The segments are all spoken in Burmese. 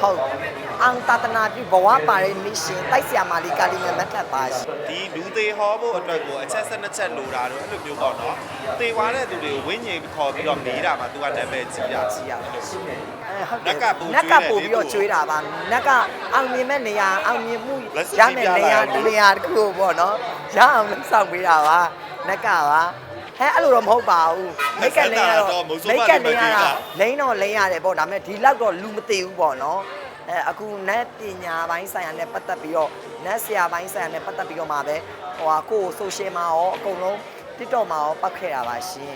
ဟုတ်အောင်တတနာပြုဘဝပါတဲ့မိရှင်တိုက်ဆရာမလေးကာလီနဲ့မတ်တပ်ပါရှင်ဒီလူသေးဟောဖို့အတွက်ကိုအချက်ဆက်နှစ်ချက်လိုတာတော့အဲ့လိုမျိုးပေါ့နော်သေသွားတဲ့သူတွေကိုဝိညာဉ်ခေါ်ပြီးတော့မေးတာမှသူကနာမည်ကြီးတာကြည့်ရပါအဲဟုတ်တယ်နက်ကပိုနက်ကကျွေးတယ်ပို့ပြီးတော့လေကျွေးတာပါနက်ကအောင်မြင်မဲ့နေရာအောင်မြင်မှုလက်စွပ်ရမယ်ပြနေလာရာတယ်နေရာတစ်ခုပေါ့နော်ရအောင်လုပ်ဆောင်ပေးတာပါနက်ကပါ ဟဲအဲ့လိုတော့မဟုတ်ပါဘူးမိတ်ကလည်းကတော့မိတ်ကလည်းကတော့လိမ့်တော့လိမ့်ရတယ်ပေါ့ဒါပေမဲ့ဒီလောက်တော့လူမသိဘူးပေါ့နော်အဲအခုနတ်ပညာပိုင်းဆိုင်ရာနဲ့ပတ်သက်ပြီးတော့နတ်ဆရာပိုင်းဆိုင်ရာနဲ့ပတ်သက်ပြီးတော့မှပဲဟိုဟာကိုယ်ဆိုရှယ်မှာရောအကုန်လုံး TikTok မှာရောပတ်ခဲ့တာပါရှင်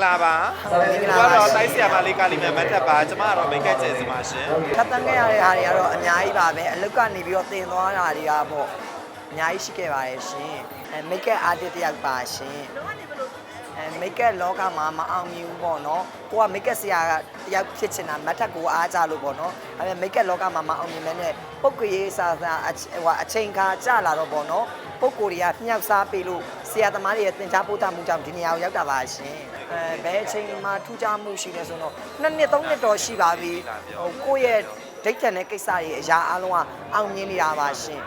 ဂလာပါမင်္ဂလာပါတော့တိုက်ဆရာမလေးကလေးမြတ်မတ်တက်ပါကျမကတော့မိတ်ကကျဲစပါရှင်ခတ်တန်းခဲ့ရတဲ့ဟာတွေကတော့အများကြီးပါပဲအလုတ်ကနေပြီးတော့တင်သွားတာတွေကပေါ့အများကြီးရှိခဲ့ပါရဲ့ရှင်အဲမိတ်ကအာတစ်တယောက်ပါရှင်အဲမိတ်ကလောကမှာမအောင်မြင်ဘူးပေါ့နော်ကိုကမိတ်ကဆရာကတယောက်ဖြစ်ချင်တာမတ်ထက်ကိုအားကြလို့ပေါ့နော်ဒါပေမဲ့မိတ်ကလောကမှာမအောင်မြင်မဲနဲ့ပုတ်ကရေးစာစာအချဟိုအချိန်ခါကြလာတော့ပေါ့နော်ပုတ်ကိုတွေကမြောက်စားပေးလို့ ဆရာသမားတွေရဲ့သင်ကြားပို့တာမှုကြောင့်ဒီနေရာကိုရောက်တာပါရှင်အဲဘယ်အချိန်မှာထူးခြားမှုရှိလဲဆိုတော့နှစ်နှစ်သုံးနှစ်တော့ရှိပါပြီဟိုကိုယ့်ရဲ့ဒိတ်တန်တဲ့ကိစ္စတွေအရာအလုံးကအောင်မြင်နေတာပါရှင်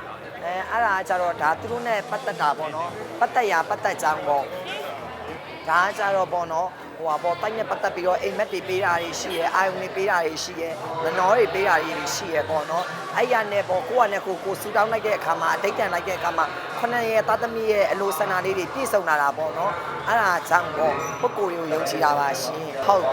အဲအဲ့ဒါကကြတော့ဒါသူတို့နဲ့ပတ်သက်တာပေါ့နော်ပတ်သက်ရာပတ်သက်ကြောင်းပေါ့ဒါကကြတော့ပေါ့နော်ဟိုပါပေါ့တိုက်နဲ့ပတ်သက်ပြီးတော့အိမ်မက်တွေပေးတာတွေရှိရဲအာယုန်တွေပေးတာတွေရှိရဲမနှောတွေပေးတာတွေရှိရဲပေါ့နော်အဲ့ရနဲ့ပေါ့ကိုကနဲ့ကိုကိုဆူတောင်းလိုက်တဲ့အခါမှာအတိတ်တန်လိုက်တဲ့အခါမှာ ခုနှစ်ရဲ့သားသမီးရဲ့အလိုဆန္ဒလေးတွေပြည့်စုံလာတာပေါ့နော်အဲ့ဒါကြောင့်ပေါ့ပုဂ္ဂိုလ်တွေကိုယုံကြည်တာပါရှင်ဟုတ်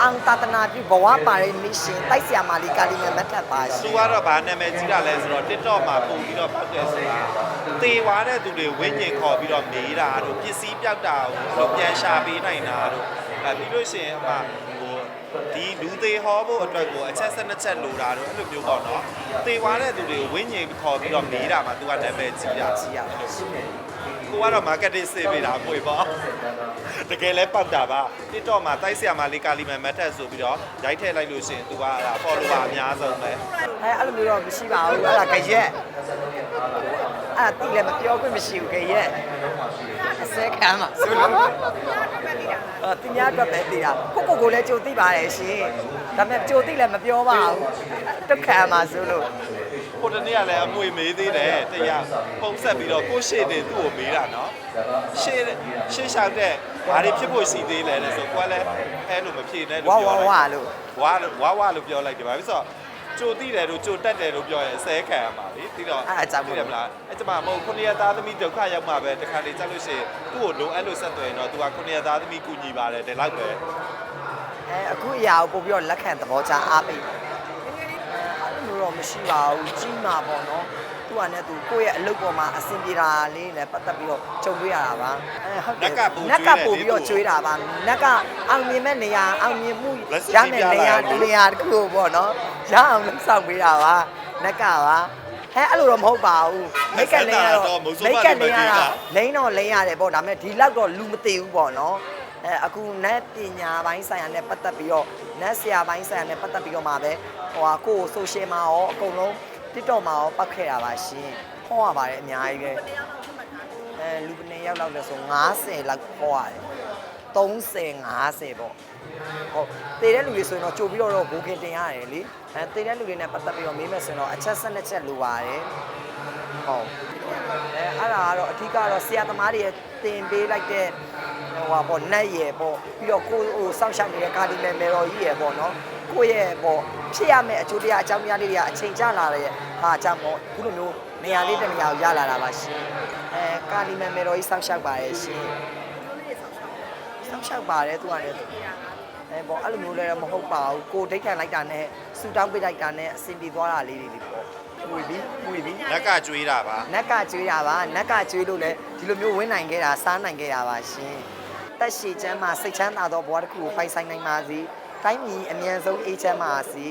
အောင်တတနာပြုဘဝပါတဲ့မိရှင်တိုက်ဆရာမလေးကာလီနဲ့မတ်တပ်ပါရှသူင်ကတော့ဗာနာမည်ကြီးတာလဲဆိုတော့ TikTok မှာပုံပြီးတော့ပတ်တယ်ဆိုတာသေသွားတဲ့သူတွေဝိညာဉ်ခေါ်ပြီးတော့မေးတာတို့ပစ္စည်းပြောက်တာကိုပြန်ရှာပေးနိုင်တာတို့ အဲပြီးလို့ရှိရင်အမဟိုဒီလူသေးဟောဖို့အတွက်ကိုအချက်ဆက်နှစ်ချက်လိုတာတို့အဲ့လိုမျိုးပေါ့နော်သေသွားတဲ့သူတွေကိုဝိညာဉ်ခေါ်ပြီးတော့မေးတာမှသူကနာမည်ကြီးတာကြည့်ရပါရှင်ကိုကတော့ marketing စေးပေးတာပွေပေါ့တကယ်လဲပောက်တာပါ TikTok မှာတိုက်ဆရာမလေးကာလီမန်မတ်တက်ဆိုပြီးတော့ရိုက်ထည့်လိုက်လို့ရှိရင်သူကအဲ့ဒါ follower အများဆုံးပဲအဲအဲ့လိုမျိုးတော့မရှိပါဘူးအဲ့ဒါကြရက် အဲ့ဒါတိလည်းမပြောခွင့်မရှိဘူးကြရက်အစဲခံမှာဆိုလို့အာတင်များအတွက်ပဲသိတာကိုကိုကိုလည်းကြိုသိပါတယ်ရှင်ဒါပေမဲ့ကြိုသိလည်းမပြောပါဘူးတုတ်ခံမှာဆိုလို့ဟိုတနေ့ကလည်းအမွေမေးသေးတယ်တရားပုံဆက်ပြီးတော့ကိုရှေ့တင်သူ့ကိုမေးတာနော်ရှေ့ရှေ့လျှောက်တဲ့ဘာတွေဖြစ်ဖို့ရှိသေးလဲတဲ့ဆိုကိုကလည်းအဲလိုမဖြေနဲ့လို့ဝါပြောဝါလိုက်ဝါလို့ဝါလို့ဝါဝါလို့ပြောလိုက်တယ်ဘာဖြစ်လို့ ကြိုတိတယ်လို့ကြိုတက်တယ်လို့ပြောရင်အစဲခံရမှာလေပြီးတော့အဲ့အကြောင်းမို့သိတယ်မလားအဲ့ကျမမဟုတ်ခုနှစ်ရသားသမီးဒုက္ခရောက်မှာပဲတခါလေကြက်လို့ရှိရင်သူ့ကိုလိုအပ်လို့ဆက်သွယ်ရင်တော့သူကခုနှစ်ရသားသမီးကူညီပါတယ်ဒီလောက်ပဲအဲအခုအရာကိုပို့ပြီးတော့လက်ခံသဘောချအားပေးအဲအဲ့လိုမျိုးတော့မရှိပါဘူးကြီးမှာပေါ့နော် သူကလည်းသူကိုယ့်ရဲ့အလုပ်ပေါ်မှာအဆင်ပြေတာလေးနဲ့ပတ်သက်ပြီးတော့ကြုံတွေ့ရတာပါအဲဟုတ်တယ်နက်ကပို့ပြီးတော့ကျွေးတာပါနက်ကအောင်မြင်မဲ့နေရာအောင်မြင်မှုရမယ်နေရာနေရာတစ်ခုပေါ့နော်ရအောင်လုပ်ဆောင်ပေးတာပါနက်ကပါဟဲအဲ့လိုတော့မဟုတ်ပါဘူးမိတ်ကလည်းကတော့မိတ်ကလည်းကတော့လိမ့်တော့လိမ့်ရတယ်ပေါ့ဒါပေမဲ့ဒီလောက်တော့လူမသိဘူးပေါ့နော်အဲအခုနတ်ပညာပိုင်းဆိုင်ရာနဲ့ပတ်သက်ပြီးတော့နတ်ဆရာပိုင်းဆိုင်ရာနဲ့ပတ်သက်ပြီးတော့မှပဲဟိုဟာကိုယ်ဆိုရှယ်မှာရောအကုန်လုံး TikTok မှာရောပတ်ခဲ့တာပါရှင်ဟောရပါတယ်အများကြီးပဲအဲလူပနေရောက်လောက်လဲဆို90လောက်ဟောရတယ်30 50ပေါ့ဟုတ်တည်တဲ့လူတွေဆိုရင်တော့ကြိုပြီးတော့တော့ဘိုးခင်တင်ရတယ်လေအဲတည်တဲ့လူတွေနဲ့ပတ်သက်ပြီးတော့မေးမယ်ဆိုရင်တော့အချက်ဆက်နှစ်ချက်လိုပါတယ်ဟုတ်အဲအဲ့ဒါကတော့အထူးကတော့ဆရာသမားတွေရဲ့တင်ပေးလိုက်တဲ့ ဟိုပါပေါ့နတ်ရယ်ပေါ့ပြီးတော့ကိုဟိုစောင့်ရှောက်နေတဲ့ကာဒီနယ်မေတော်ကြီးရယ်ပေါ့နော်ကိုယ့်ရဲ့ပေါ့ဖြစ်ရမယ့်အကျိုးတရားအကြောင်းတရားလေးတွေကအချိန်ကျလာတဲ့ဟာအကြောင်းပေါ့ခုလိုမျိုးနေရာလေးတစ်နေရာကိုရလာတာပါရှင်အဲကာဒီနယ်မေတော်ကြီးစောင့်ရှောက်ပါရဲ့ရှင်စောင့်ရှောက်ပါတယ်သူကလည်းအဲပေါ့အဲ့လိုမျိုးလည်းမဟုတ်ပါဘူးကိုဒိတ်ခံလိုက်တာနဲ့ဆူတောင်းပေးလိုက်တာနဲ့အဆင်ပြေသွားတာလေးတွေပေါ့ဝေပြီးဝေပြီးလက်ကကျွေးတာပါနက်ကကျွေးတာပါနက်ကကျွေးလို့လည်းဒီလိုမျိုးဝင်းနိုင်ခဲ့တာစားနိုင်ခဲ့တာပါရှင် တက်ရှိချမ်းမှာစိတ်ချမ်းသာသောဘဝတစ်ခုကိုပိုင်ဆိုင်နိုင်ပါစေတိုင်းပြည်အမြန်ဆုံးအေးချမ်းပါစေ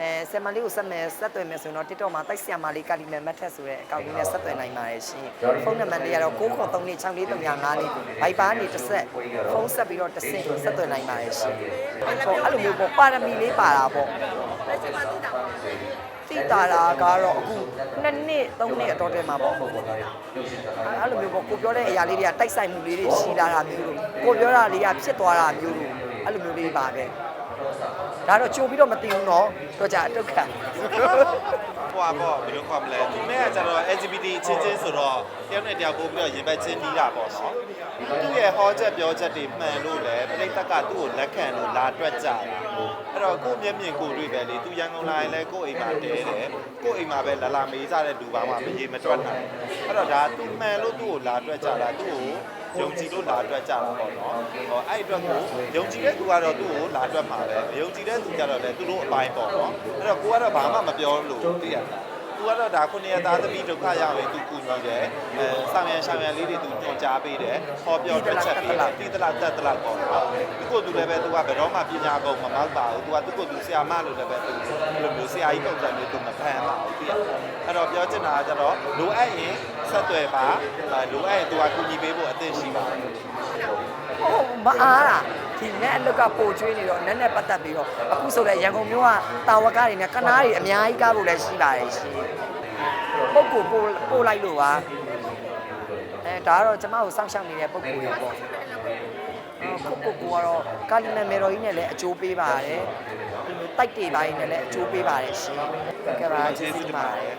အဲဆယ်မလေးကိုဆက်မယ်ဆက်သွယ်မယ်ဆိုရင်တော့ TikTok မှာတိုက်ဆရာမလေးကာလီမယ်မတ်ထက်ဆိုတဲ့အကောင့်လေးနဲ့ဆက်သွယ်နိုင်ပါတယ်ရှင်ဖုန်းနံပါတ်လေးကတော့993လေး6435လေးဘိုက်ပါနေတစ်ဆက်ဖုန်းဆက်ပြီးတော့တစ်ဆင့်ဆက်သွယ်နိုင်ပါတယ်ရှင်ဟိုအဲ့လိုမျိုးပေါ့ပါရမီလေးပါတာပေါ့သိတာ တာကတော့အခုနှစ်နှစ်သုံးနှစ်အတော်တည်းမှာပေါ့အဲ့လိုမျိုးပေါ့ကိုပြောတဲ့အရာလေးတွေကတိုက်ဆိုင်မှုလေးတွေရှိလာတာမျိုးလို့ကိုပြောတာလေးကဖြစ်သွားတာမျိုးလို့အဲ့လိုမျိုးလေးပါပဲ ဒါတော့ကြိုပြီးတော့မသိဘူးနော်တော့ကြအတုတ်ခံဟွာပေါ့ဘယ်လိုခေါ်မလဲသူနဲ့ကကျတော့ LGBT ချင်းချင်းဆိုတော့တယောက်နဲ့တယောက်ပို့ပြီးတော့ရင်ဘတ်ချင်းတီးတာပေါ့နော်သူ့ရဲ့ဟောချက်ပြောချက်တွေမှန်လို့လည်းပြိတ္တကသူ့ကိုလက်ခံလို့လာတွက်ကြတာအဲ့တော့ကိုယ့်မျက်မြင်ကိုယ်တွေ့ပဲလေသူရန်ကုန်လာရင်လည်းကိုယ့်အိမ်မှာတဲတယ်ကိုယ့်အိမ်မှာပဲလာလာမေးကြတဲ့လူပါမှမရေမတွက်နိုင်အဲ့တော့ဒါသူမှန်လို့သူ့ကိုလာတွက်ကြတာသူ့ကို ယုံကြည်လို့လာတွက်ကြတာပေါ့နော်ဟောအဲ့အတွက်ကိုယုံကြည်တဲ့သူကတော့သူ့ကိုလာတွက်မှာပဲမယုံကြည်တဲ့သူကြတော့လည်းသူတို့အပိုင်းပေါ့နော်အဲ့တော့ကိုကတော့ဘာမှမပြောလို့သိရတာသူ ကတော့ဒါခုနှစ်ရသားသမီးဒုက္ခရောက်ရင်သူကူညီတယ်အဲဆောင်ရန်ဆောင်ရန်လေးတွေသူညွှန်ကြားပေးတယ်ဟောပြောတွက်ချက်ပေးတယ်တီးတလားတက်တလားပေါ့နော်သူကိုယ်သူလည်းပဲသူကဘယ်တော့မှပညာကုန်မမောက်ပါဘူးသူကသူကိုယ်သူဆရာမလို့လည်းပဲသူဘယ်လိုမျိုးဆရာကြီးပုံစံမျိုးသူမဖန်ပါဘူးသိရအဲ့တော့ပြောချင်တာကကျတော့လိုအပ်ရင်ဆက်သွယ်ပါအဲလိုအပ်ရင်သူကကူညီပေးဖို့အသင့်ရှိပါတယ်ဟုတ်မအားတာဒီနဲ့အလုတ်ကပို့ကျွေးနေတော့နက်နဲ့ပတ်သက်ပြီးတော့အခုဆိုလည်းရန်ကုန်မြို့ကတာဝကတွေနဲ့ကနားတွေအများကြီးကားဖို့လည်းရှိပါတယ်ရှင်ပုတ်ကိုပို့ပို့လိုက်လို့ပါအဲဒါကတော့ကျမကိုစောင့်ရှောက်နေတဲ့ပုဂ္ဂိုလ်တွေပေါ့ခုကိုကိုကတော့ကာလီမန်မေရိုကြီးနဲ့လည်းအကျိုးပေးပါတယ်ဒီလိုတိုက်တွေပိုင်းနဲ့လည်းအကျိုးပေးပါတယ်ရှင်ကဲပါကျေးဇူးတင်ပါတယ်